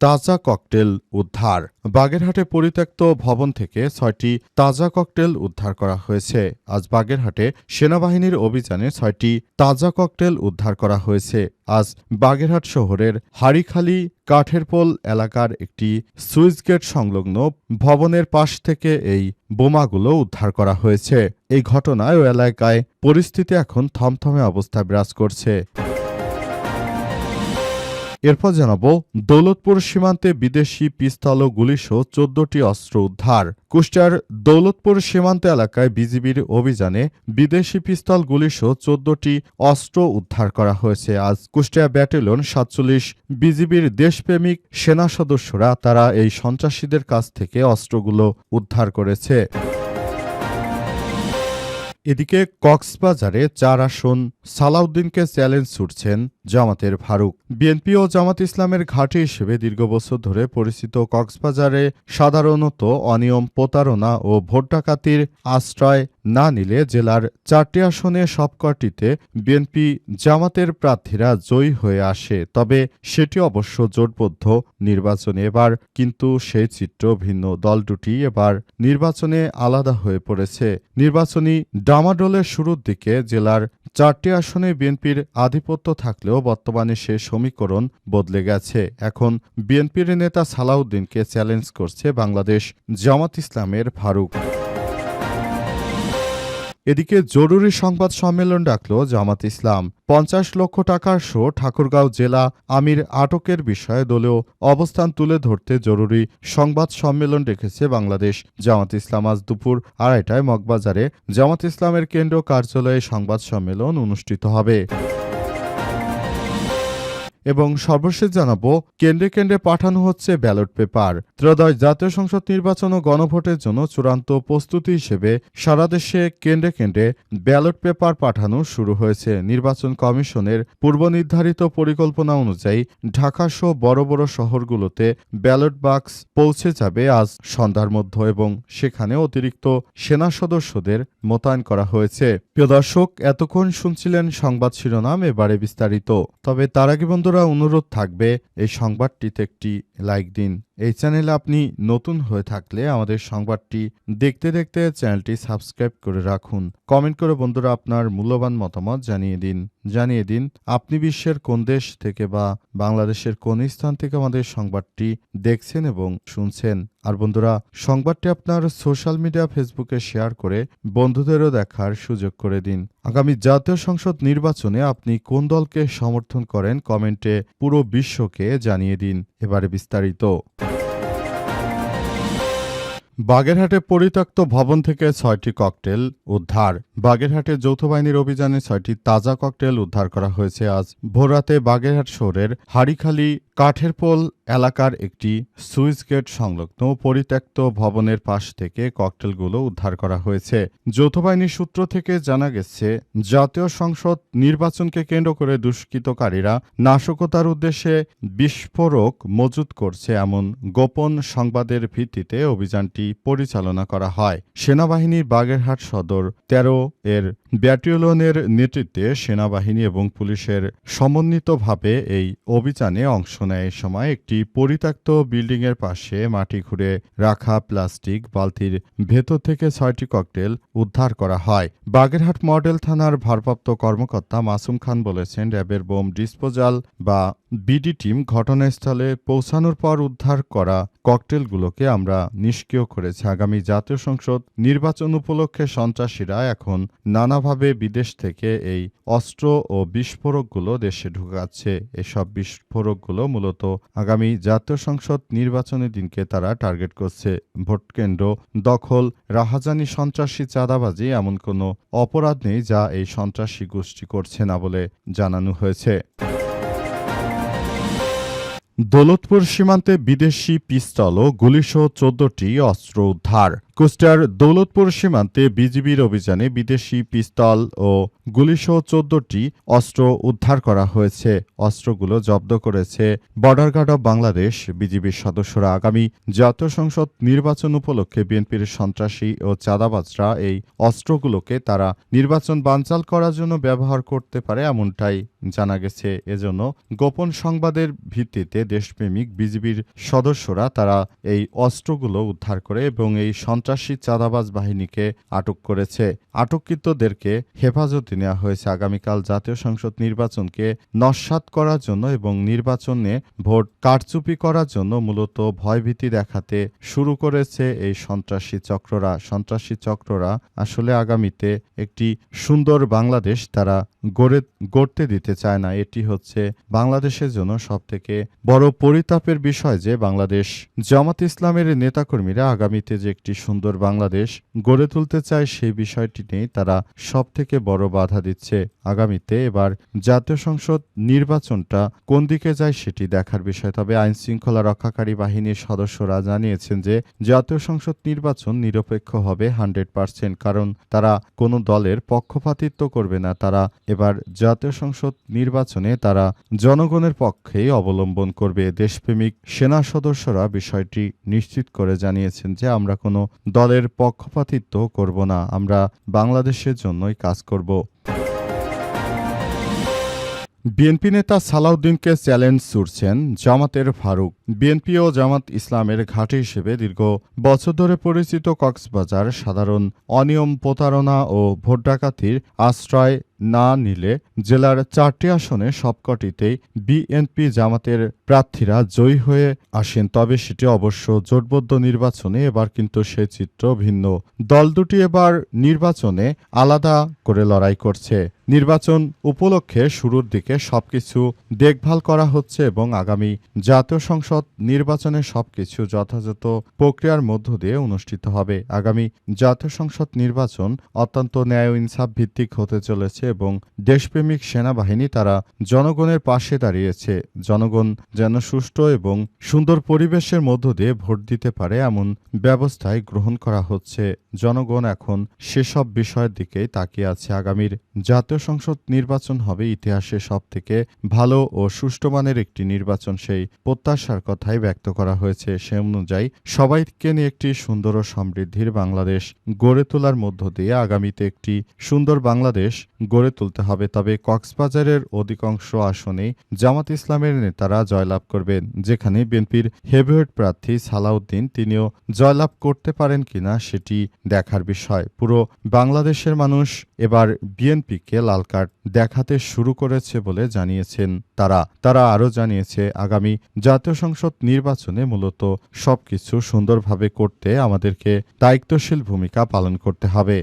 তাজা ককটেল উদ্ধার। বাগেরহাটে পরিত্যক্ত ভবন থেকে ছয়টি তাজা ককটেল উদ্ধার করা হয়েছে। আজ বাগেরহাটে সেনাবাহিনীর অভিযানে ছয়টি তাজা ককটেল উদ্ধার করা হয়েছে। আজ বাগেরহাট শহরের হাড়িখালি কাঠেরপোল এলাকার একটি সুইচ গেট সংলগ্ন ভবনের পাশ থেকে এই বোমাগুলো উদ্ধার করা হয়েছে। এই ঘটনায় ও এলাকায় পরিস্থিতি এখন থমথমে অবস্থা বিরাজ করছে। এরপর জানাব, দৌলতপুর সীমান্তে বিদেশি পিস্তল ও গুলিসহ চোদ্দটি অস্ত্র উদ্ধার। কুষ্টিয়ার দৌলতপুর সীমান্ত এলাকায় বিজিবির অভিযানে বিদেশি পিস্তল গুলিসহ চোদ্দটি অস্ত্র উদ্ধার করা হয়েছে। আজ কুষ্টিয়া ব্যাটালিয়ন সাতচল্লিশ বিজিবির দেশপ্রেমিক সেনা সদস্যরা তারা এই সন্ত্রাসীদের কাছ থেকে অস্ত্রগুলো উদ্ধার করেছে। এদিকে কক্সবাজারে চার আসন সালাউদ্দিনকে চ্যালেঞ্জ ছুটছেন জামাতের ফারুক। বিএনপি ও জামাত ইসলামের ঘাঁটি হিসেবে দীর্ঘ বছর ধরে পরিচিত কক্সবাজারে সাধারণত অনিয়ম প্রতারণা ও ভোট ডাকাতির আশ্রয় না নিলে জেলার চারটি আসনে সবকটিতে বিএনপি জামাতের প্রার্থীরা জয়ী হয়ে আসে। তবে সেটি অবশ্য জোটবদ্ধ। নির্বাচনে এবার কিন্তু সেই চিত্র ভিন্ন। দল দুটি এবার নির্বাচনে আলাদা হয়ে পড়েছে। নির্বাচনী ডামাডোলের শুরুর দিকে জেলার চারটি আসনে বিএনপির আধিপত্য থাকলেও বর্তমানে সে সমীকরণ বদলে গেছে। এখন বিএনপির নেতা সালাউদ্দিনকে চ্যালেঞ্জ করছে বাংলাদেশ জামাত ইসলামের ফারুক। এদিকে জরুরি সংবাদ সম্মেলন ডাকল জামাত ইসলাম। পঞ্চাশ লক্ষ টাকার শো ঠাকুরগাঁও জেলা আমির আটকের বিষয়ে দলেও অবস্থান তুলে ধরতে জরুরি সংবাদ সম্মেলন ডেকেছে বাংলাদেশ। জামাত ইসলাম আজ দুপুর আড়াইটায় মগবাজারে জামাত ইসলামের কেন্দ্র কার্যালয়ে সংবাদ সম্মেলন অনুষ্ঠিত হবে। এবং সর্বশেষ জানাব, কেন্দ্রে কেন্দ্রে পাঠানো হচ্ছে ব্যালট পেপার। ত্রয়োদশ জাতীয় সংসদ নির্বাচন ও গণভোটের জন্য চূড়ান্ত প্রস্তুতি হিসেবে সারা দেশে কেন্দ্রে কেন্দ্রে ব্যালট পেপার পাঠানো শুরু হয়েছে। নির্বাচন কমিশনের পূর্ব নির্ধারিত পরিকল্পনা অনুযায়ী ঢাকাসহ বড় বড় শহরগুলোতে ব্যালট বাক্স পৌঁছে যাবে আজ সন্ধ্যার মধ্য এবং সেখানে অতিরিক্ত সেনা সদস্যদের মোতায়েন করা হয়েছে। প্রিয় দর্শক, এতক্ষণ শুনছিলেন সংবাদ শিরোনাম, এবারে বিস্তারিত। তবে তার আগে বন্ধুরা অনুরোধ থাকবে এই সংবাদটিতে একটি লাইক দিন। এই চ্যানেলে আপনি নতুন হয়ে থাকলে আমাদের সংবাদটি দেখতে দেখতে চ্যানেলটি সাবস্ক্রাইব করে রাখুন। কমেন্ট করে বন্ধুরা আপনার মূল্যবান মতামত জানিয়ে দিন। জানিয়ে দিন, আপনি বিশ্বের কোন দেশ থেকে বা বাংলাদেশের কোন স্থান থেকে আমাদের সংবাদটি দেখছেন এবং শুনছেন। আর বন্ধুরা, সংবাদটি আপনার সোশ্যাল মিডিয়া ফেসবুকে শেয়ার করে বন্ধুদেরও দেখার সুযোগ করে দিন। আগামী জাতীয় সংসদ নির্বাচনে আপনি কোন দলকে সমর্থন করেন কমেন্টে পুরো বিশ্বকে জানিয়ে দিন। এবারে বিস্তারিত। বাগেরহাটে পরিত্যক্ত ভবন থেকে ছয়টি ককটেল উদ্ধার। বাগেরহাটে যৌথ বাহিনীর অভিযানে ছয়টি তাজা ককটেল উদ্ধার করা হয়েছে আজ ভোররাতে বাগেরহাট শহরের হাড়িখালি কাঠেরপোল এলাকার একটি সুইচ গেট সংলগ্ন পরিত্যক্ত ভবনের পাশ থেকে ককটেলগুলো উদ্ধার করা হয়েছে। যৌথ বাহিনীর সূত্র থেকে জানা গেছে, জাতীয় সংসদ নির্বাচনকে কেন্দ্র করে দুষ্কৃতকারীরা নাশকতার উদ্দেশ্যে বিস্ফোরক মজুত করছে এমন গোপন সংবাদের ভিত্তিতে অভিযানটি পরিচালনা করা হয়। সেনাবাহিনীর বাগেরহাট সদর তেরো এর ব্যাটালিয়নের নেতৃত্বে সেনাবাহিনী এবং পুলিশের সমন্বিতভাবে এই অভিযানে অংশ নেয়। সময় একটি পরিত্যক্ত বিল্ডিংয়ের পাশে মাটি ঘুরে রাখা প্লাস্টিক বালতির ভেতর থেকে ছয়টি ককটেল উদ্ধার করা হয়। বাগেরহাট মডেল থানার ভারপ্রাপ্ত কর্মকর্তা মাসুম খান বলেছেন, র্যাবের বোম ডিসপোজাল বা বিডি টিম ঘটনাস্থলে পৌঁছানোর পর উদ্ধার করা ককটেলগুলোকে আমরা নিষ্ক্রিয় করেছি। আগামী জাতীয় সংসদ নির্বাচন উপলক্ষে সন্ত্রাসীরা এখন নানাভাবে বিদেশ থেকে এই অস্ত্র ও বিস্ফোরকগুলো দেশে ঢুকাচ্ছে। এসব বিস্ফোরকগুলো মূলত আগামী জাতীয় সংসদ নির্বাচনের দিনকে তারা টার্গেট করছে। ভোটকেন্দ্র দখল, রাহাজানি সন্ত্রাসী চাঁদাবাজি এমন কোনো অপরাধ নেই যা এই সন্ত্রাসী গোষ্ঠী করছে না বলে জানানো হয়েছে। দৌলতপুর সীমান্তে বিদেশি পিস্তল ও গুলিসহ চোদ্দটি অস্ত্র উদ্ধার। কুষ্টার দৌলতপুর সীমান্তে বিজিবির অভিযানে বিদেশি পিস্তল ও গুলিসহ চোদ্দটি অস্ত্র উদ্ধার করা হয়েছে। অস্ত্রগুলো জব্দ করেছে বর্ডার গার্ড অব বাংলাদেশ, বিজিবির সদস্যরা। আগামী জাতীয় সংসদ নির্বাচন উপলক্ষে বিএনপির সন্ত্রাসী ও চাঁদাবাজরা এই অস্ত্রগুলোকে তারা নির্বাচন বানচাল করার জন্য ব্যবহার করতে পারে এমনটাই জানা গেছে। এজন্য গোপন সংবাদের ভিত্তিতে দেশপ্রেমিক বিজিবির সদস্যরা তারা এই অস্ত্রগুলো উদ্ধার করে এবং এই সন্ত্রাসী চাঁদাবাজ বাহিনীকে আটক করেছে। আটককৃতদেরকে হেফাজতে নেওয়া হয়েছে আগামীকাল জাতীয় সংসদ নির্বাচনকে নস্বাত করার জন্য এবং নির্বাচনে ভোট কারচুপি করার জন্য মূলত ভয়ভীতি দেখাতে শুরু করেছে এই সন্ত্রাসী চক্ররা। সন্ত্রাসী চক্ররা আসলে আগামীতে একটি সুন্দর বাংলাদেশ তারা গড়ে, গড়তে দিতে চায় না। এটি হচ্ছে বাংলাদেশের জন্য সবথেকে বড় পরিতাপের বিষয় যে বাংলাদেশ জামাত ইসলামের নেতাকর্মীরা আগামীতে যে একটি সুন্দর বাংলাদেশ গড়ে তুলতে চায় সেই বিষয়টি নিয়ে তারা সবথেকে বড় বাধা দিচ্ছে আগামীতে। এবার জাতীয় সংসদ নির্বাচনটা কোন দিকে যায় সেটি দেখার বিষয়। তবে আইন শৃঙ্খলা রক্ষাকারী বাহিনীর সদস্যরা জানিয়েছেন যে, জাতীয় সংসদ নির্বাচন নিরপেক্ষ হবে হান্ড্রেড পার্সেন্ট, কারণ তারা কোনো দলের পক্ষপাতিত্ব করবে না। তারা এবার জাতীয় সংসদ নির্বাচনে তারা জনগণের পক্ষেই অবলম্বন করবে। দেশপ্রেমিক সেনা সদস্যরা বিষয়টি নিশ্চিত করে জানিয়েছেন যে, আমরা কোনো দলের পক্ষপাতিত্ব করব না, আমরা বাংলাদেশের জন্যই কাজ করব। বিএনপি নেতা সালাউদ্দিনকে চ্যালেঞ্জ ছুড়ছেন জামাতের ফারুক। বিএনপি ও জামাত ইসলামের ঘাটি হিসেবে দীর্ঘ বছর ধরে পরিচিত কক্সবাজার সাধারণ অনিয়ম প্রতারণা ও ভোট ডাকাতির আশ্রয় না নিলে জেলার চারটি আসনে সবকটিতেই বিএনপি জামাতের প্রার্থীরা জয়ী হয়ে আসেন। তবে সেটি অবশ্য জোটবদ্ধ নির্বাচনে এবার কিন্তু সে চিত্র ভিন্ন। দল দুটি এবার নির্বাচনে আলাদা করে লড়াই করছে। নির্বাচন উপলক্ষে শুরুর দিকে সবকিছু দেখভাল করা হচ্ছে এবং আগামী জাতীয় সংসদ নির্বাচনে সবকিছু যথাযথ প্রক্রিয়ার মধ্য দিয়ে অনুষ্ঠিত হবে। আগামী জাতীয় সংসদ নির্বাচন অত্যন্ত ন্যায় ইনসাফ ভিত্তিক হতে চলেছে। এবং দেশপ্রেমিক সেনাবাহিনী তারা জনগণের পাশে দাঁড়িয়েছে। জনগণ যেন সুষ্ঠু এবং সুন্দর পরিবেশের মধ্য দিয়ে ভোট দিতে পারে এমন ব্যবস্থায় গ্রহণ করা হচ্ছে। জনগণ এখন সেসব বিষয়ের দিকেই তাকিয়ে আছে। আগামীর জাতীয় সংসদ নির্বাচন হবে ইতিহাসে সবথেকে ভালো ও সুষ্ঠু মানের একটি নির্বাচন সেই প্রত্যাশার কথাই ব্যক্ত করা হয়েছে। সে অনুযায়ী সবাইকে নিয়ে একটি সুন্দর ও সমৃদ্ধির বাংলাদেশ গড়ে তোলার মধ্য দিয়ে আগামীতে একটি সুন্দর বাংলাদেশ গড়ে তুলতে হবে, তবে কক্সবাজারের অধিকাংশ আসনে জামাত ইসলামের নেতারা জয়লাভ করবেন, যেখানে বিএনপির হেভিওয়েট প্রার্থী সালাউদ্দিন তিনিও জয়লাভ করতে পারেন কিনা সেটি দেখার বিষয়। পুরো বাংলাদেশের মানুষ এবার বিএনপিকে লাল কার্ড দেখাতে শুরু করেছে বলে জানিয়েছেন তারা। তারা আরও জানিয়েছে, আগামী জাতীয় সংসদ নির্বাচনে মূলত সবকিছু সুন্দরভাবে করতে আমাদেরকে দায়িত্বশীল ভূমিকা পালন করতে হবে।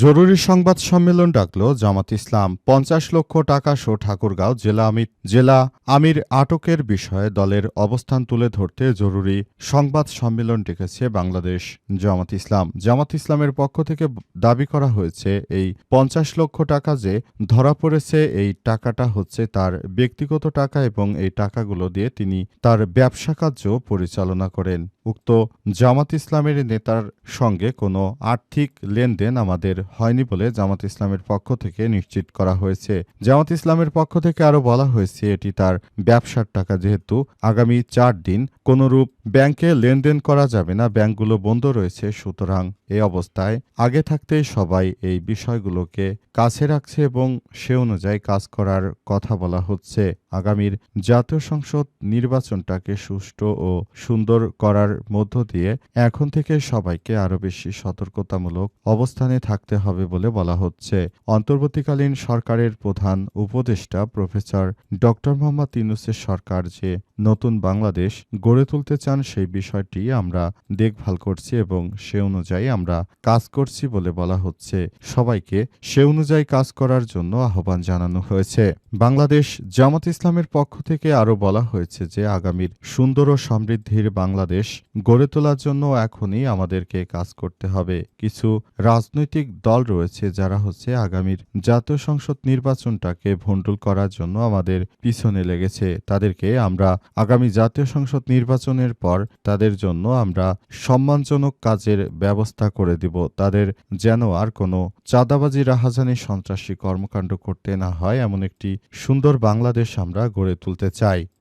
জরুরি সংবাদ সম্মেলন ডাকল জামাত ইসলাম। পঞ্চাশ লক্ষ টাকা সহ ঠাকুরগাঁও জেলা আমির জেলা আমির আটকের বিষয়ে দলের অবস্থান তুলে ধরতে জরুরি সংবাদ সম্মেলন ডেকেছে বাংলাদেশ জামাত ইসলাম। জামাত ইসলামের পক্ষ থেকে দাবি করা হয়েছে, এই পঞ্চাশ লক্ষ টাকা যে ধরা পড়েছে, এই টাকাটা হচ্ছে তার ব্যক্তিগত টাকা এবং এই টাকাগুলো দিয়ে তিনি তার ব্যবসা কার্য পরিচালনা করেন। উক্ত জামাত ইসলামের নেতার সঙ্গে কোনো আর্থিক লেনদেন আমাদের হয়নি বলে জামাত ইসলামের পক্ষ থেকে নিশ্চিত করা হয়েছে। জামাত ইসলামের পক্ষ থেকে আরও বলা হয়েছে, এটি তার ব্যবসার টাকা যেহেতু আগামী চার দিন কোনরূপ ব্যাংকে লেনদেন করা যাবে না, ব্যাংকগুলো বন্ধ রয়েছে, সুতরাং এই অবস্থায় আগে থাকতেই সবাই এই বিষয়গুলোকে কাছে রাখছে এবং সে অনুযায়ী কাজ করার কথা বলা হচ্ছে। আগামীর জাতীয় সংসদ নির্বাচনটাকে সুষ্ঠু ও সুন্দর করার মধ্য দিয়ে এখন থেকে সবাইকে আরও বেশি সতর্কতামূলক অবস্থানে থাকতে হবে বলে বলা হচ্ছে। অন্তর্বর্তীকালীন সরকারের প্রধান উপদেষ্টা প্রফেসর ডক্টর মোহাম্মদ ইউনুসের সরকার যে নতুন বাংলাদেশ গড়ে তুলতে চান সেই বিষয়টি আমরা দেখভাল করছি এবং সে অনুযায়ী আমরা কাজ করছি বলে বলা হচ্ছে। সবাইকে সে অনুযায়ী কাজ করার জন্য আহ্বান জানানো হয়েছে। বাংলাদেশ জামাত ইসলামের পক্ষ থেকে আরও বলা হয়েছে যে, আগামীর সুন্দর ও সমৃদ্ধির বাংলাদেশ গড়ে তোলার জন্য এখনই আমাদেরকে কাজ করতে হবে। কিছু রাজনৈতিক দল রয়েছে যারা হচ্ছে আগামীর জাতীয় সংসদ নির্বাচনটাকে ভণ্ডুল করার জন্য আমাদের পিছনে লেগেছে। তাদেরকে আমরা আগামী জাতীয় সংসদ নির্বাচনের পর তাদের জন্য আমরা সম্মানজনক কাজের ব্যবস্থা করে দিব। তাদের যেন আর কোনো চাঁদাবাজি, রাহাজানি, সন্ত্রাসী কর্মকাণ্ড করতে না হয়, এমন একটি সুন্দর বাংলাদেশ আমরা গড়ে তুলতে চাই।